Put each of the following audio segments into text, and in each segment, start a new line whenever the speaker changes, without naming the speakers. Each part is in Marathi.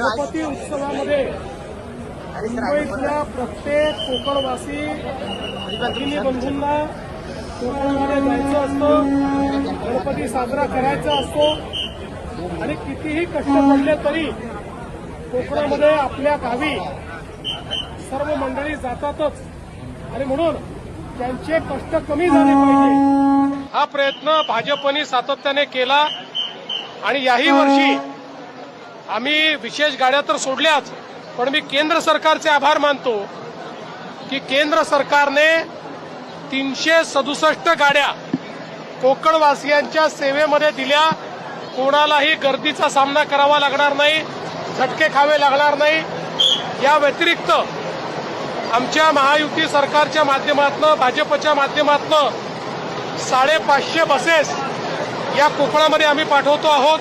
गणपती उत्सवामध्ये मुंबईतल्या प्रत्येक कोकणवासी भगिनी बंधूंना कोकणामध्ये जायचं असतं गणपती साजरा करायचा असतो. आणि कितीही कष्ट पडले तरी कोकणामध्ये आपल्या गावी सर्व मंडळी जातातच. आणि म्हणून त्यांचे कष्ट कमी झाले पाहिजे. हा प्रयत्न भाजपने सातत्याने केला. आणि याही वर्षी आम्ही विशेष गाड्या तर सोडल्याच पण मी केंद्र सरकारचे आभार मानतो की केंद्र सरकारने तीनशे सदुसष्ट गाड्या कोकणवासियांच्या सेवेमध्ये दिल्या. कोणालाही गर्दीचा सामना करावा लागणार नाही झटके खावे लागणार नाही. या व्यतिरिक्त आमच्या महायुती सरकारच्या माध्यमातून भाजपच्या माध्यमातून साडेपाचशे बसेस या कोकणामध्ये आम्ही पाठवतो आहोत.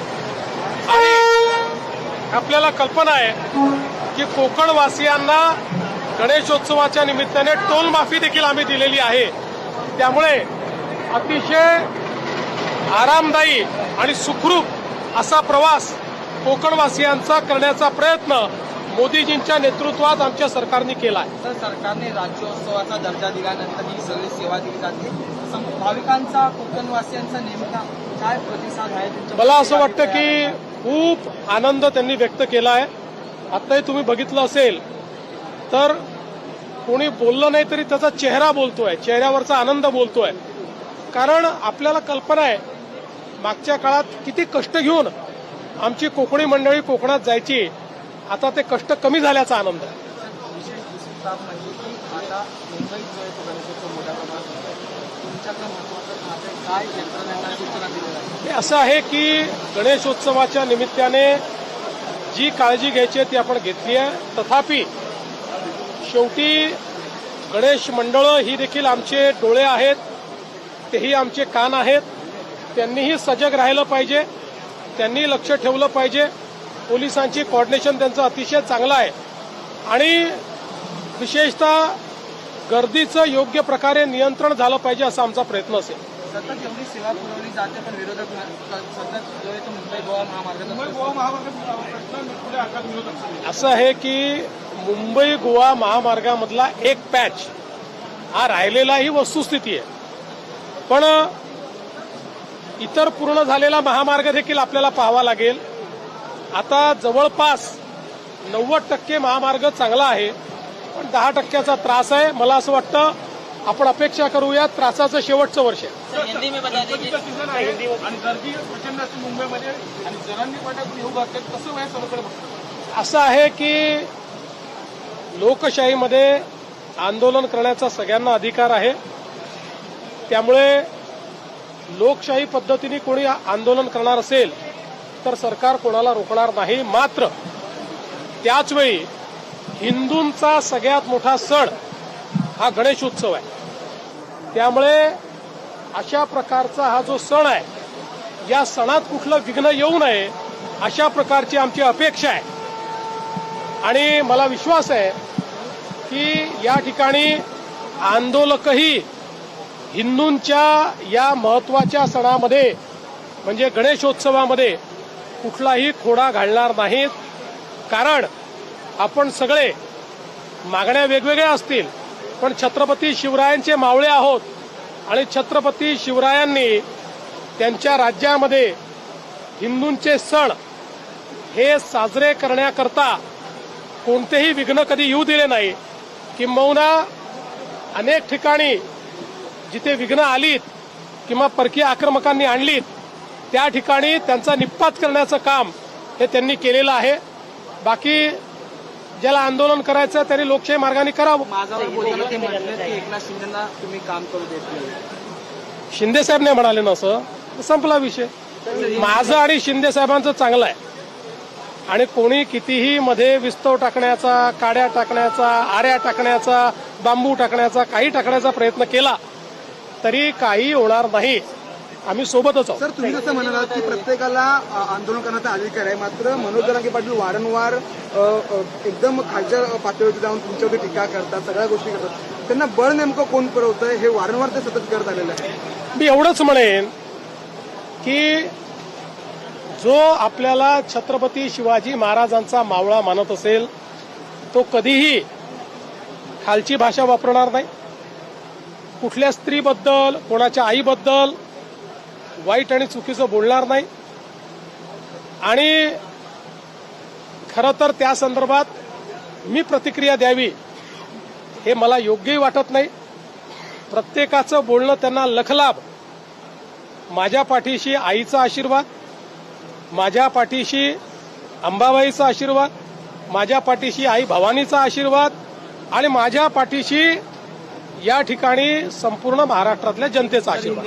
आणि आपल्याला कल्पना आहे की कोकणवासियांना गणेशोत्सवाच्या निमित्ताने टोल माफी देखील आम्ही दिलेली आहे. त्यामुळे अतिशय आरामदायी आणि सुखरूप असा प्रवास कोकणवासियांचा करण्याचा प्रयत्न मोदीजींच्या नेतृत्वात आमच्या सरकारने केला आहे
तर सरकारने राज्योत्सवाचा दर्जा दिल्यानंतर ही सगळी सेवा दिली जाते. भाविकांचा कोकणवासियांचा नेमका काय प्रतिसाद आहे?
मला असं वाटतं की खूप आनंद त्यांनी व्यक्त केला आहे. आत्ताही तुम्ही बघितलं असेल तर कोणी बोललं नाही तरी त्याचा चेहरा बोलतोय चेहऱ्यावरचा आनंद बोलतोय. कारण आपल्याला कल्पना आहे मागच्या काळात किती कष्ट घेऊन आमची कोकणी मंडळी कोकणात जायची. आता ते कष्ट कमी झाल्याचा आनंद आहे. हे असं आहे की गणेशोत्सवाच्या निमित्ताने जी काळजी घ्यायची आहे ती आपण घेतली आहे. तथापि शेवटी गणेश मंडळं ही देखील आमचे डोळे आहेत तेही आमचे कान आहेत. त्यांनीही सजग राहिलं पाहिजे त्यांनी लक्ष ठेवलं पाहिजे. पोलिसांची कॉर्डिनेशन त्यांचं अतिशय चांगलं आहे. आणि विशेषतः गर्दीचं योग्य प्रकारे नियंत्रण झालं पाहिजे असा आमचा प्रयत्न असेल.
सतत एवढी सेवा पुरवली जाते पण विरोधक सतत जो मुंबई गोवा महामार्गाचा
असं आहे की मुंबई गोवा महामार्गामधला एक पॅच हा राहिलेला ही वस्तुस्थिती आहे. पण इतर पूर्ण झालेला महामार्ग देखील आपल्याला पाहावा लागेल. आता जवळपास नव्वद टक्के महामार्ग चांगला आहे. पण दहा टक्क्याचा त्रास आहे. मला असं वाटतं आपण अपेक्षा करूया त्रासाचं शेवटचं वर्ष असं आहे की लोकशाहीमध्ये आंदोलन करण्याचा सगळ्यांना अधिकार आहे. त्यामुळे लोकशाही पद्धतीने कोणी आंदोलन करणार असेल तर सरकार कोणाला रोखणार नाही. मात्र त्याचवेळी हिंदूंचा सगळ्यात मोठा सण हा गणेश उत्सव आहे. त्यामुळे अशा प्रकारचा हा जो सण आहे या सणात कुठलं विघ्न येऊ नये अशा प्रकारची आमची अपेक्षा आहे. आणि मला विश्वास आहे की या ठिकाणी आंदोलकही हिंदूंच्या या महत्त्वाच्या सणामध्ये म्हणजे गणेशोत्सवामध्ये कुठलाही खोडा घालणार नाहीत. कारण आपण सगळे मागण्या वेगवेगळ्या असतील पण छत्रपती शिवरायांचे मावळे आहोत आणि छत्रपती शिवरायांनी त्यांच्या राज्यामध्ये हिंदूंचे सण हे साजरे करण्याकरता कोणतेही विघ्न कधी येऊ दिले नाही. किंबहुना अनेक ठिकाणी जिथे विघ्न आलीत किंवा परकीय आक्रमकांनी आणलीत त्या ठिकाणी त्यांचा निपात करण्याचं काम हे त्यांनी केलेलं आहे. बाकी ज्याला आंदोलन करायचं त्यांनी लोकशाही मार्गाने करावं. शिंदे साहेब नाही म्हणाले ना असं? संपला विषय. माझं आणि शिंदे साहेबांचं चांगलं आहे. आणि कोणी कितीही मध्ये विस्तव टाकण्याचा काड्या टाकण्याचा आऱ्या टाकण्याचा बांबू टाकण्याचा काही टाकण्याचा प्रयत्न केला तरी काही होणार नाही. आम्ही सोबतच आहोत.
सर तुम्ही जसं म्हणालात की प्रत्येकाला आंदोलन करण्याचा अधिकार आहे मात्र मनोज जरांगे पाटील वारंवार एकदम खालच्या पातळीवरती जाऊन तुमच्यावरती टीका करतात सगळ्या गोष्टी करतात. त्यांना बळ नेमकं कोण पुरवतंय हे वारंवार ते सतत करत आलेलं आहे
मी एवढंच म्हणेन की जो आपल्याला छत्रपती शिवाजी महाराजांचा मावळा मानत असेल तो कधीही खालची भाषा वापरणार नाही. कुठल्या स्त्रीबद्दल कोणाच्या आईबद्दल वाईट आणि चुकीचं बोलणार नाही. आणि खरं तर त्या संदर्भात मी प्रतिक्रिया द्यावी हे मला योग्यही वाटत नाही. प्रत्येकाचं बोलणं त्यांना लखलाभ. माझ्या पाठीशी आईचा आशीर्वाद माझ्या पाठीशी अंबाबाईचा आशीर्वाद माझ्या पाठीशी आई भवानीचा आशीर्वाद आणि माझ्या पाठीशी या ठिकाणी संपूर्ण महाराष्ट्रातल्या जनतेचा आशीर्वाद.